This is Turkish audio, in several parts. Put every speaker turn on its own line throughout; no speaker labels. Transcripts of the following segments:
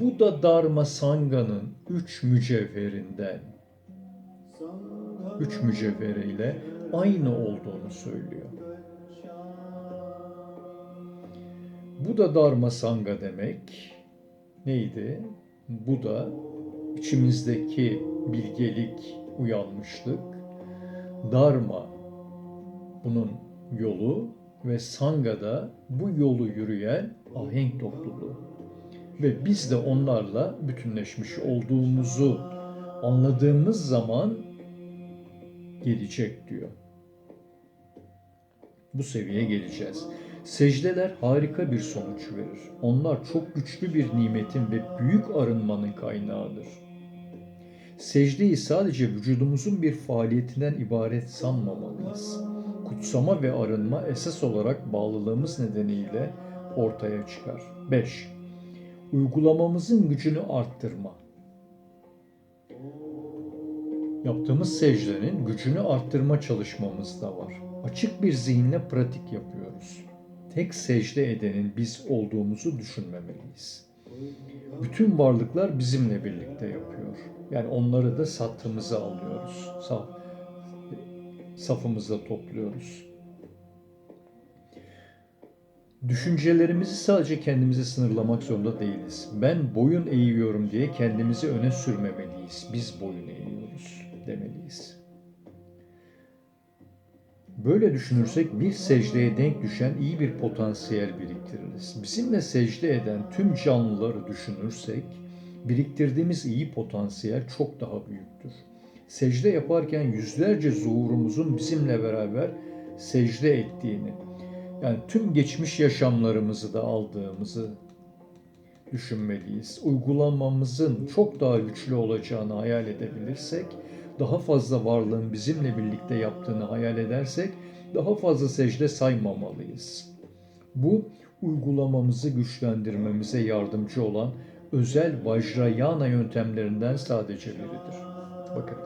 Buda Dharma Sanga'nın üç mücevherinden üç mücevheriyle aynı olduğunu söylüyor. Buda Dharma Sangha demek neydi? Buda içimizdeki bilgelik, uyanmışlık, Dharma bunun yolu ve Sanga'da bu yolu yürüyen ahenk topluluğu. Ve biz de onlarla bütünleşmiş olduğumuzu anladığımız zaman gelecek diyor. Bu seviyeye geleceğiz. Secdeler harika bir sonuç verir. Onlar çok güçlü bir nimetin ve büyük arınmanın kaynağıdır. Secdeyi sadece vücudumuzun bir faaliyetinden ibaret sanmamalıyız. Kutsama ve arınma esas olarak bağlılığımız nedeniyle ortaya çıkar. 5. Uygulamamızın gücünü arttırma. Yaptığımız secdenin gücünü arttırma çalışmamız da var. Açık bir zihinle pratik yapıyoruz. Tek secde edenin biz olduğumuzu düşünmemeliyiz. Bütün varlıklar bizimle birlikte yapıyor. Yani onları da sattığımıza alıyoruz. Saf, safımızda topluyoruz. Düşüncelerimizi sadece kendimize sınırlamak zorunda değiliz. Ben boyun eğiyorum diye kendimizi öne sürmemeliyiz. Biz boyun eğiyoruz demeliyiz. Böyle düşünürsek bir secdeye denk düşen iyi bir potansiyel biriktiririz. Bizimle secde eden tüm canlıları düşünürsek biriktirdiğimiz iyi potansiyel çok daha büyüktür. Secde yaparken yüzlerce zuhurumuzun bizimle beraber secde ettiğini, yani tüm geçmiş yaşamlarımızı da aldığımızı düşünmeliyiz. Uygulamamızın çok daha güçlü olacağını hayal edebilirsek, daha fazla varlığın bizimle birlikte yaptığını hayal edersek, daha fazla secde saymamalıyız. Bu uygulamamızı güçlendirmemize yardımcı olan özel Vajrayana yöntemlerinden sadece biridir. Bakın,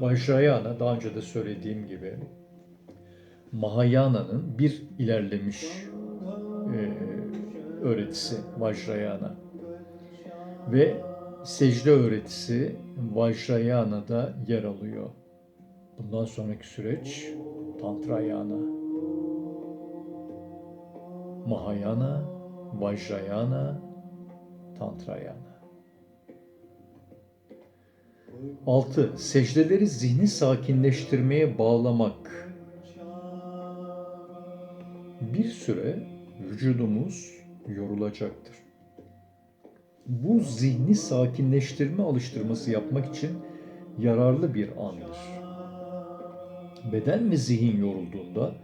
Vajrayana daha önce de söylediğim gibi Mahayana'nın bir ilerlemiş e, öğretisi Vajrayana. Ve secde öğretisi Vajrayana'da yer alıyor. Bundan sonraki süreç Tantrayana. Mahayana, Vajrayana, Tantrayana. 6. Secdeleri zihni sakinleştirmeye bağlamak. Bir süre vücudumuz yorulacaktır. Bu zihni sakinleştirme alıştırması yapmak için yararlı bir andır. Beden ve zihin yorulduğunda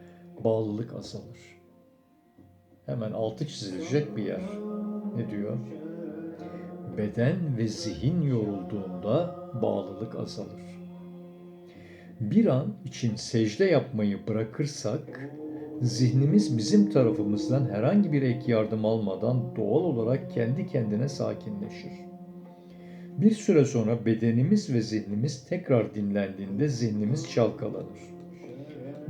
bağlılık azalır. Hemen altı çizilecek bir yer. Ne diyor? Beden ve zihin yorulduğunda bağlılık azalır. Bir an için secde yapmayı bırakırsak zihnimiz bizim tarafımızdan herhangi bir ek yardım almadan doğal olarak kendi kendine sakinleşir. Bir süre sonra bedenimiz ve zihnimiz tekrar dinlendiğinde zihnimiz çalkalanır.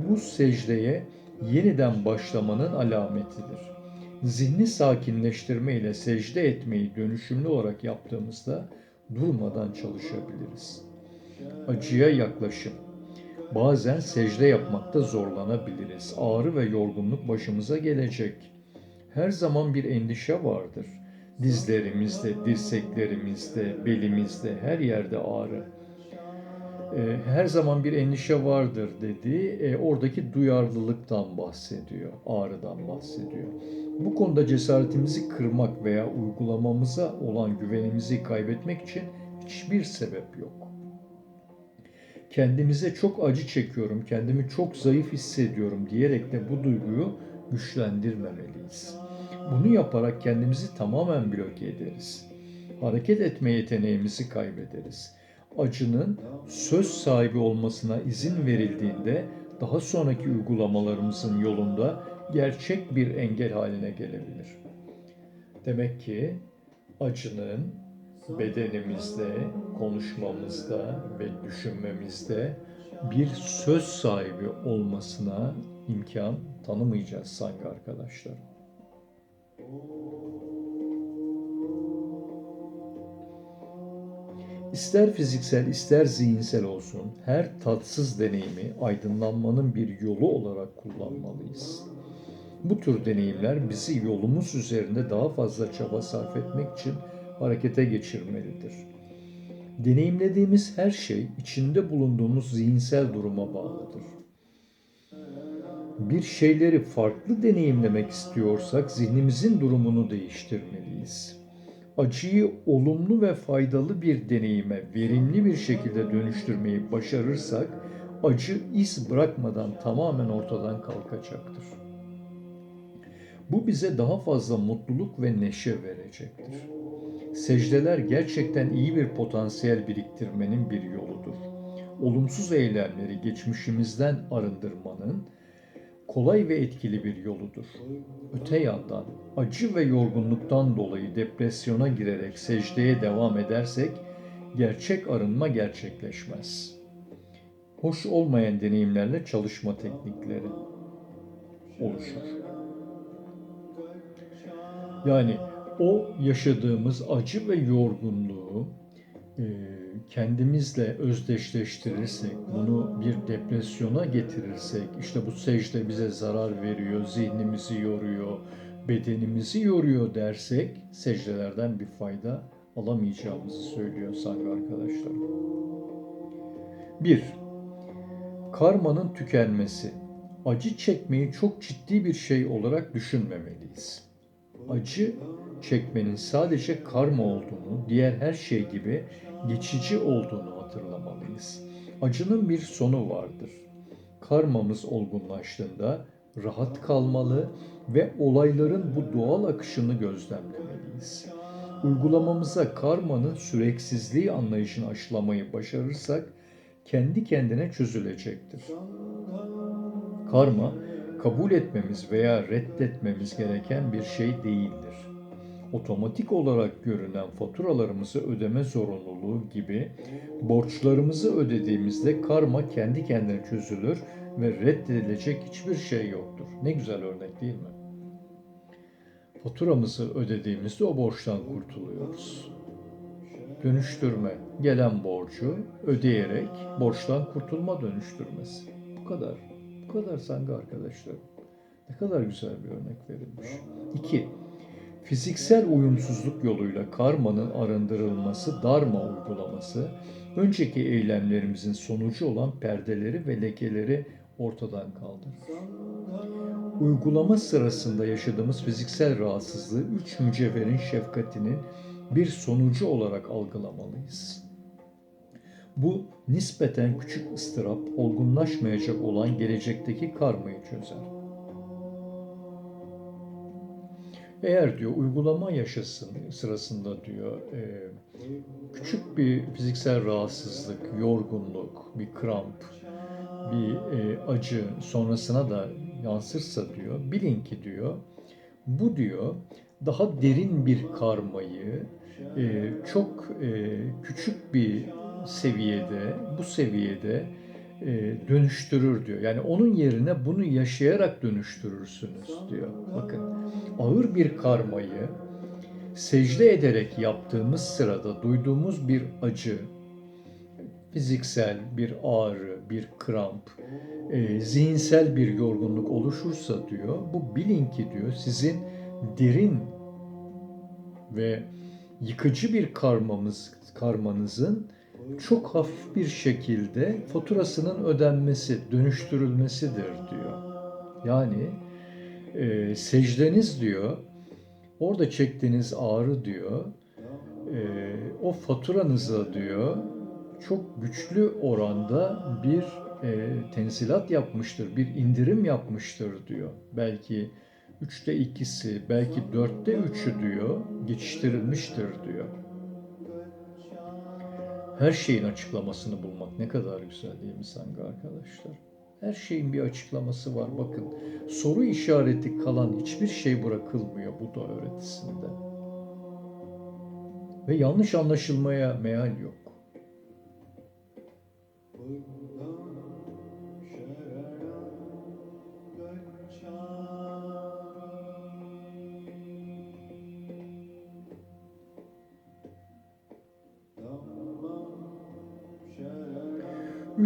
Bu secdeye yeniden başlamanın alametidir. Zihni sakinleştirme ile secde etmeyi dönüşümlü olarak yaptığımızda durmadan çalışabiliriz. Acıya yaklaşım Bazen secde yapmakta zorlanabiliriz. Ağrı ve yorgunluk başımıza gelecek. Her zaman bir endişe vardır. Dizlerimizde, dirseklerimizde, belimizde, her yerde ağrı. Ee, her zaman bir endişe vardır dediği e, oradaki duyarlılıktan bahsediyor, ağrıdan bahsediyor. Bu konuda cesaretimizi kırmak veya uygulamamıza olan güvenimizi kaybetmek için hiçbir sebep yok kendimize çok acı çekiyorum, kendimi çok zayıf hissediyorum diyerek de bu duyguyu güçlendirmemeliyiz. Bunu yaparak kendimizi tamamen bloke ederiz. Hareket etme yeteneğimizi kaybederiz. Acının söz sahibi olmasına izin verildiğinde daha sonraki uygulamalarımızın yolunda gerçek bir engel haline gelebilir. Demek ki acının bedenimizde, konuşmamızda ve düşünmemizde bir söz sahibi olmasına imkan tanımayacağız sanki arkadaşlar. İster fiziksel ister zihinsel olsun her tatsız deneyimi aydınlanmanın bir yolu olarak kullanmalıyız. Bu tür deneyimler bizi yolumuz üzerinde daha fazla çaba sarf etmek için harekete geçirmelidir. Deneyimlediğimiz her şey içinde bulunduğumuz zihinsel duruma bağlıdır. Bir şeyleri farklı deneyimlemek istiyorsak zihnimizin durumunu değiştirmeliyiz. Acıyı olumlu ve faydalı bir deneyime verimli bir şekilde dönüştürmeyi başarırsak acı iz bırakmadan tamamen ortadan kalkacaktır. Bu bize daha fazla mutluluk ve neşe verecektir. Secdeler gerçekten iyi bir potansiyel biriktirmenin bir yoludur. Olumsuz eylemleri geçmişimizden arındırmanın kolay ve etkili bir yoludur. Öte yandan acı ve yorgunluktan dolayı depresyona girerek secdeye devam edersek gerçek arınma gerçekleşmez. Hoş olmayan deneyimlerle çalışma teknikleri oluşur. Yani o yaşadığımız acı ve yorgunluğu e, kendimizle özdeşleştirirsek, bunu bir depresyona getirirsek, işte bu secde bize zarar veriyor, zihnimizi yoruyor, bedenimizi yoruyor dersek secdelerden bir fayda alamayacağımızı söylüyor Sangha arkadaşlar. 1. Karmanın tükenmesi. Acı çekmeyi çok ciddi bir şey olarak düşünmemeliyiz. Acı çekmenin sadece karma olduğunu, diğer her şey gibi geçici olduğunu hatırlamalıyız. Acının bir sonu vardır. Karmamız olgunlaştığında rahat kalmalı ve olayların bu doğal akışını gözlemlemeliyiz. Uygulamamıza karmanın süreksizliği anlayışını aşılamayı başarırsak kendi kendine çözülecektir. Karma kabul etmemiz veya reddetmemiz gereken bir şey değildir. Otomatik olarak görünen faturalarımızı ödeme zorunluluğu gibi borçlarımızı ödediğimizde karma kendi kendine çözülür ve reddedilecek hiçbir şey yoktur. Ne güzel örnek değil mi? Faturamızı ödediğimizde o borçtan kurtuluyoruz. Dönüştürme, gelen borcu ödeyerek borçtan kurtulma dönüştürmesi. Bu kadar. Bu kadar sangı arkadaşlar. Ne kadar güzel bir örnek verilmiş. 2. Fiziksel uyumsuzluk yoluyla karmanın arındırılması, darma uygulaması, önceki eylemlerimizin sonucu olan perdeleri ve lekeleri ortadan kaldırır. Uygulama sırasında yaşadığımız fiziksel rahatsızlığı üç mücevherin şefkatinin bir sonucu olarak algılamalıyız. Bu nispeten küçük ıstırap olgunlaşmayacak olan gelecekteki karmayı çözer. Eğer diyor uygulama yaşasın sırasında diyor e, küçük bir fiziksel rahatsızlık, yorgunluk, bir kramp, bir e, acı sonrasına da yansırsa diyor bilin ki diyor bu diyor daha derin bir karmayı e, çok küçük bir seviyede, bu seviyede e, dönüştürür diyor. Yani onun yerine bunu yaşayarak dönüştürürsünüz diyor. Bakın ağır bir karmayı secde ederek yaptığımız sırada duyduğumuz bir acı, fiziksel bir ağrı, bir kramp, e, zihinsel bir yorgunluk oluşursa diyor, bu bilin ki diyor sizin derin ve yıkıcı bir karmamız, karmanızın çok hafif bir şekilde faturasının ödenmesi, dönüştürülmesidir diyor. Yani e, secdeniz diyor, orada çektiğiniz ağrı diyor, e, o faturanıza diyor çok güçlü oranda bir e, tenzilat yapmıştır, bir indirim yapmıştır diyor. Belki üçte ikisi, belki dörtte üçü diyor, geçiştirilmiştir diyor her şeyin açıklamasını bulmak ne kadar güzel değil mi Sangha arkadaşlar? Her şeyin bir açıklaması var. Bakın soru işareti kalan hiçbir şey bırakılmıyor bu da öğretisinde. Ve yanlış anlaşılmaya meal yok.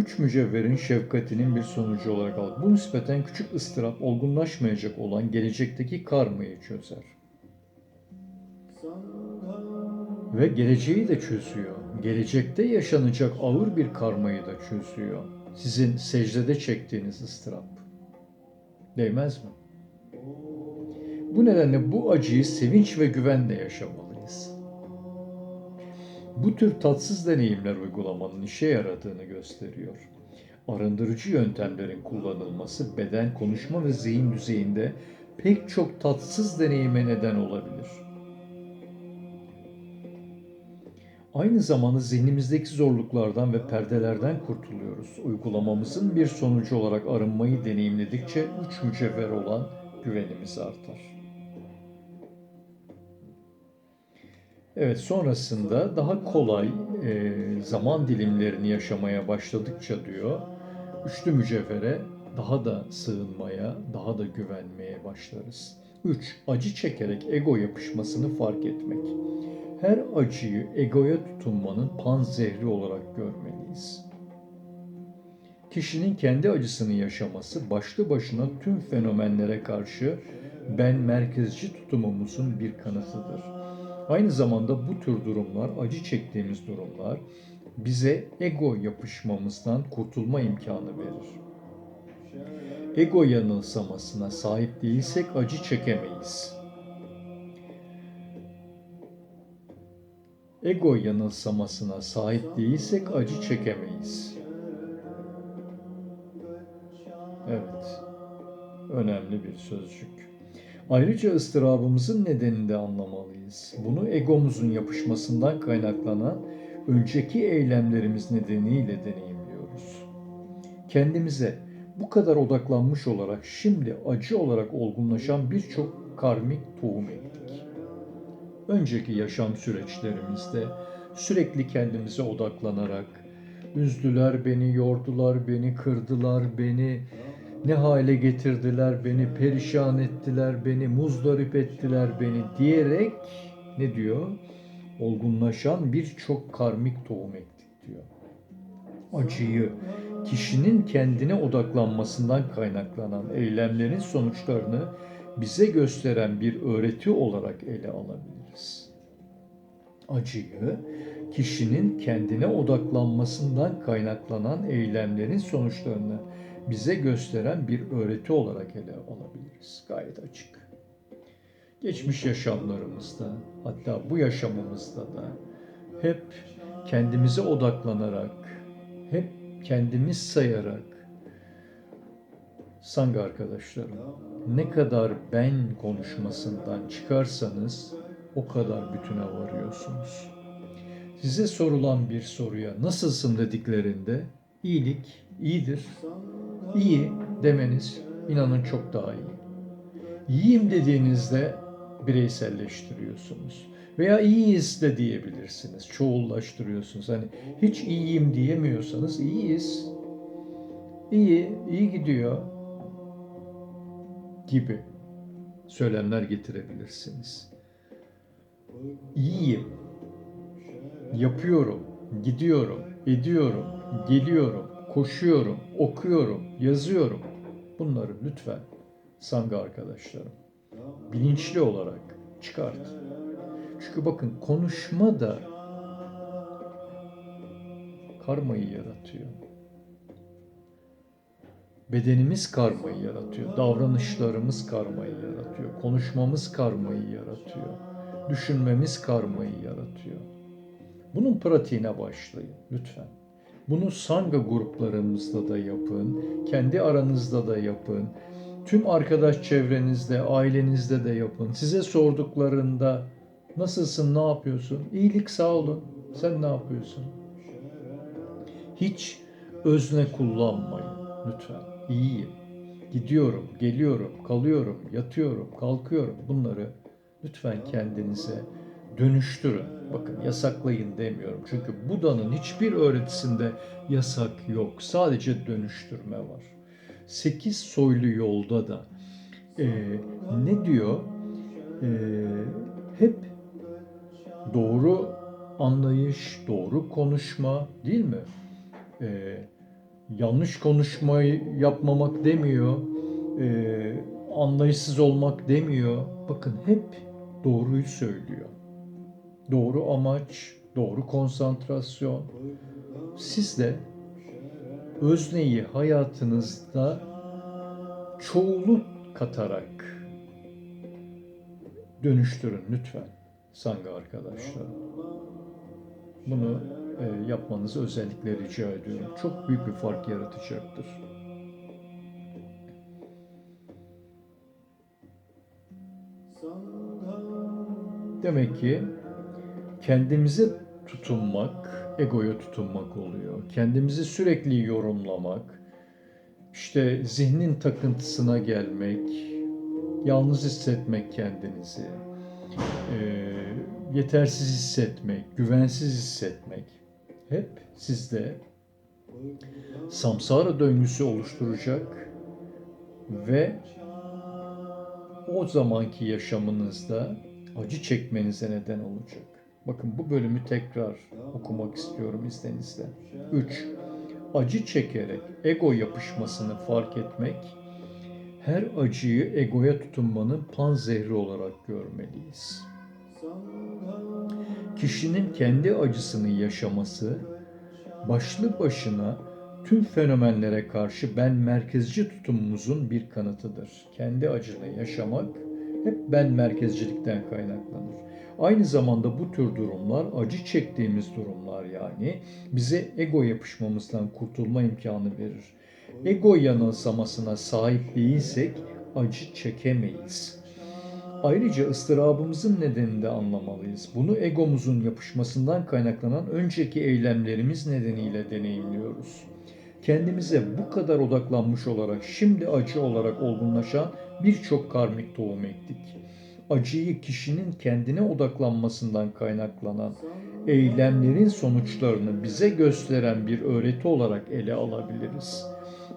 Üç mücevherin şefkatinin bir sonucu olarak alır. Bu nispeten küçük ıstırap olgunlaşmayacak olan gelecekteki karmayı çözer. Ve geleceği de çözüyor. Gelecekte yaşanacak ağır bir karmayı da çözüyor. Sizin secdede çektiğiniz ıstırap. Değmez mi? Bu nedenle bu acıyı sevinç ve güvenle yaşamalıyız. Bu tür tatsız deneyimler uygulamanın işe yaradığını gösteriyor. Arındırıcı yöntemlerin kullanılması beden, konuşma ve zihin düzeyinde pek çok tatsız deneyime neden olabilir. Aynı zamanda zihnimizdeki zorluklardan ve perdelerden kurtuluyoruz. Uygulamamızın bir sonucu olarak arınmayı deneyimledikçe üç mücevher olan güvenimiz artar. Evet sonrasında daha kolay e, zaman dilimlerini yaşamaya başladıkça diyor, üçlü mücevhere daha da sığınmaya, daha da güvenmeye başlarız. 3. Acı çekerek ego yapışmasını fark etmek. Her acıyı egoya tutunmanın pan zehri olarak görmeliyiz. Kişinin kendi acısını yaşaması başlı başına tüm fenomenlere karşı ben merkezci tutumumuzun bir kanıtıdır. Aynı zamanda bu tür durumlar, acı çektiğimiz durumlar bize ego yapışmamızdan kurtulma imkanı verir. Ego yanılsamasına sahip değilsek acı çekemeyiz. Ego yanılsamasına sahip değilsek acı çekemeyiz. Evet. Önemli bir sözcük. Ayrıca ıstırabımızın nedenini de anlamalıyız. Bunu egomuzun yapışmasından kaynaklanan önceki eylemlerimiz nedeniyle deneyimliyoruz. Kendimize bu kadar odaklanmış olarak şimdi acı olarak olgunlaşan birçok karmik tohum ektik. Önceki yaşam süreçlerimizde sürekli kendimize odaklanarak üzdüler beni, yordular beni, kırdılar beni, ne hale getirdiler beni, perişan ettiler beni, muzdarip ettiler beni diyerek ne diyor? Olgunlaşan birçok karmik tohum ektik diyor. Acıyı, kişinin kendine odaklanmasından kaynaklanan eylemlerin sonuçlarını bize gösteren bir öğreti olarak ele alabiliriz. Acıyı, kişinin kendine odaklanmasından kaynaklanan eylemlerin sonuçlarını bize gösteren bir öğreti olarak ele alabiliriz. Gayet açık. Geçmiş yaşamlarımızda, hatta bu yaşamımızda da hep kendimize odaklanarak, hep kendimiz sayarak, Sangha arkadaşlarım, ne kadar ben konuşmasından çıkarsanız o kadar bütüne varıyorsunuz. Size sorulan bir soruya nasılsın dediklerinde iyilik iyidir, iyi demeniz inanın çok daha iyi. İyiyim dediğinizde bireyselleştiriyorsunuz. Veya iyiyiz de diyebilirsiniz. Çoğullaştırıyorsunuz. Hani hiç iyiyim diyemiyorsanız iyiyiz. İyi, iyi gidiyor gibi söylemler getirebilirsiniz. İyiyim. Yapıyorum, gidiyorum, ediyorum, geliyorum, koşuyorum, okuyorum, yazıyorum. Bunları lütfen sangha arkadaşlarım bilinçli olarak çıkart. Çünkü bakın konuşma da karmayı yaratıyor. Bedenimiz karmayı yaratıyor. Davranışlarımız karmayı yaratıyor. Konuşmamız karmayı yaratıyor. Düşünmemiz karmayı yaratıyor. Bunun pratiğine başlayın lütfen. Bunu sangha gruplarımızda da yapın, kendi aranızda da yapın. Tüm arkadaş çevrenizde, ailenizde de yapın. Size sorduklarında nasılsın, ne yapıyorsun? İyilik sağ olun. Sen ne yapıyorsun? Hiç özne kullanmayın lütfen. İyiyim. Gidiyorum, geliyorum, kalıyorum, yatıyorum, kalkıyorum. Bunları lütfen kendinize dönüştürün. Bakın yasaklayın demiyorum. Çünkü Buda'nın hiçbir öğretisinde yasak yok. Sadece dönüştürme var. Sekiz soylu yolda da e, ne diyor? E, hep doğru anlayış, doğru konuşma değil mi? E, yanlış konuşmayı yapmamak demiyor, e, anlayışsız olmak demiyor. Bakın hep doğruyu söylüyor. Doğru amaç, doğru konsantrasyon. Siz de özneyi hayatınızda çoğulu katarak dönüştürün lütfen Sangha arkadaşlar. Bunu e, yapmanızı özellikle rica ediyorum. Çok büyük bir fark yaratacaktır. Demek ki kendimize tutunmak, egoya tutunmak oluyor. Kendimizi sürekli yorumlamak, işte zihnin takıntısına gelmek, yalnız hissetmek kendinizi, e, yetersiz hissetmek, güvensiz hissetmek hep sizde samsara döngüsü oluşturacak ve o zamanki yaşamınızda acı çekmenize neden olacak. Bakın bu bölümü tekrar okumak istiyorum izninizle. 3. Acı çekerek ego yapışmasını fark etmek, her acıyı egoya tutunmanın pan zehri olarak görmeliyiz. Kişinin kendi acısını yaşaması başlı başına tüm fenomenlere karşı ben merkezci tutumumuzun bir kanıtıdır. Kendi acını yaşamak hep ben merkezcilikten kaynaklanır. Aynı zamanda bu tür durumlar acı çektiğimiz durumlar yani bize ego yapışmamızdan kurtulma imkanı verir. Ego yanılsamasına sahip değilsek acı çekemeyiz. Ayrıca ıstırabımızın nedenini de anlamalıyız. Bunu egomuzun yapışmasından kaynaklanan önceki eylemlerimiz nedeniyle deneyimliyoruz. Kendimize bu kadar odaklanmış olarak şimdi acı olarak olgunlaşan birçok karmik tohum ektik. Acıyı kişinin kendine odaklanmasından kaynaklanan eylemlerin sonuçlarını bize gösteren bir öğreti olarak ele alabiliriz.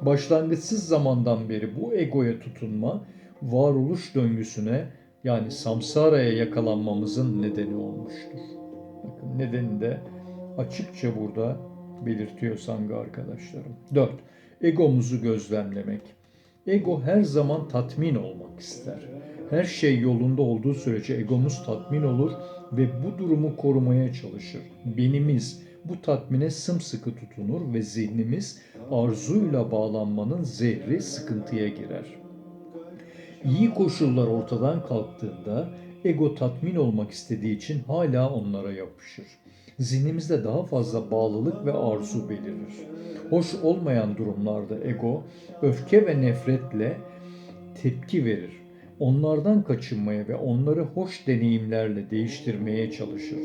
Başlangıçsız zamandan beri bu egoya tutunma varoluş döngüsüne yani samsaraya yakalanmamızın nedeni olmuştur. Bakın nedeni de açıkça burada belirtiyor Sangha arkadaşlarım. 4. Egomuzu gözlemlemek. Ego her zaman tatmin olmak ister. Her şey yolunda olduğu sürece egomuz tatmin olur ve bu durumu korumaya çalışır. Benimiz bu tatmine sımsıkı tutunur ve zihnimiz arzuyla bağlanmanın zehri sıkıntıya girer. İyi koşullar ortadan kalktığında ego tatmin olmak istediği için hala onlara yapışır. Zihnimizde daha fazla bağlılık ve arzu belirir. Hoş olmayan durumlarda ego öfke ve nefretle tepki verir. Onlardan kaçınmaya ve onları hoş deneyimlerle değiştirmeye çalışır.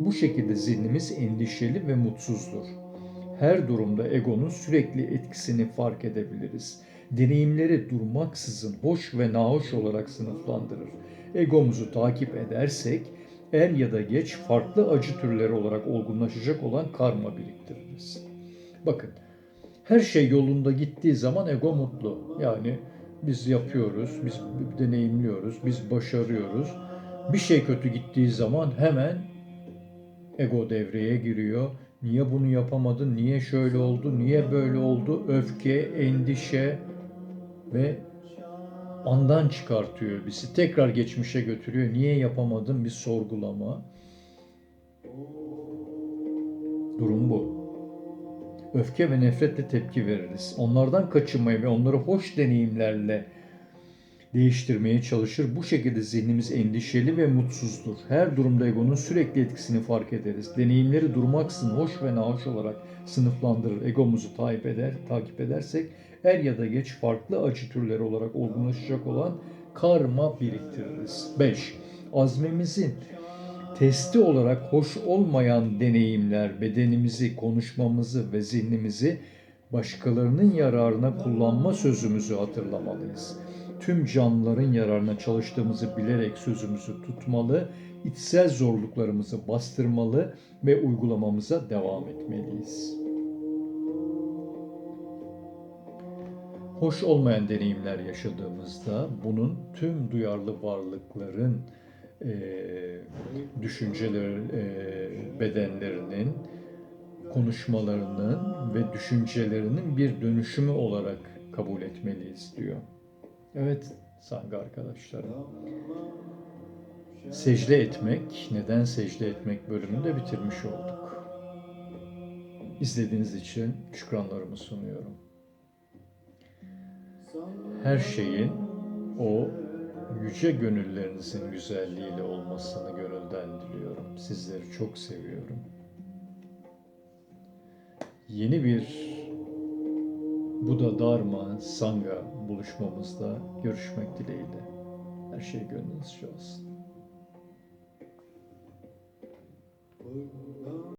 Bu şekilde zihnimiz endişeli ve mutsuzdur. Her durumda egonun sürekli etkisini fark edebiliriz. Deneyimleri durmaksızın hoş ve nahoş olarak sınıflandırır. Egomuzu takip edersek er ya da geç farklı acı türleri olarak olgunlaşacak olan karma biriktiririz. Bakın her şey yolunda gittiği zaman ego mutlu. Yani biz yapıyoruz, biz deneyimliyoruz, biz başarıyoruz. Bir şey kötü gittiği zaman hemen ego devreye giriyor. Niye bunu yapamadın? Niye şöyle oldu? Niye böyle oldu? Öfke, endişe ve andan çıkartıyor bizi. Tekrar geçmişe götürüyor. Niye yapamadım? Bir sorgulama. Durum bu. Öfke ve nefretle tepki veririz. Onlardan kaçınmaya ve onları hoş deneyimlerle değiştirmeye çalışır. Bu şekilde zihnimiz endişeli ve mutsuzdur. Her durumda egonun sürekli etkisini fark ederiz. Deneyimleri durmaksızın hoş ve nahoş olarak sınıflandırır. Egomuzu takip eder, takip edersek er ya da geç farklı acı türleri olarak olgunlaşacak olan karma biriktiririz. 5. Azmimizin testi olarak hoş olmayan deneyimler bedenimizi, konuşmamızı ve zihnimizi başkalarının yararına kullanma sözümüzü hatırlamalıyız. Tüm canlıların yararına çalıştığımızı bilerek sözümüzü tutmalı, içsel zorluklarımızı bastırmalı ve uygulamamıza devam etmeliyiz. Hoş olmayan deneyimler yaşadığımızda bunun tüm duyarlı varlıkların e, düşünceler, e, bedenlerinin konuşmalarının ve düşüncelerinin bir dönüşümü olarak kabul etmeliyiz diyor. Evet Sangha arkadaşlarım. Secde etmek, neden secde etmek bölümünü de bitirmiş olduk. İzlediğiniz için şükranlarımı sunuyorum. Her şeyin o yüce gönüllerinizin güzelliğiyle olmasını gönülden diliyorum. Sizleri çok seviyorum. Yeni bir Buda Dharma Sangha buluşmamızda görüşmek dileğiyle. Her şey gönlünüzce olsun.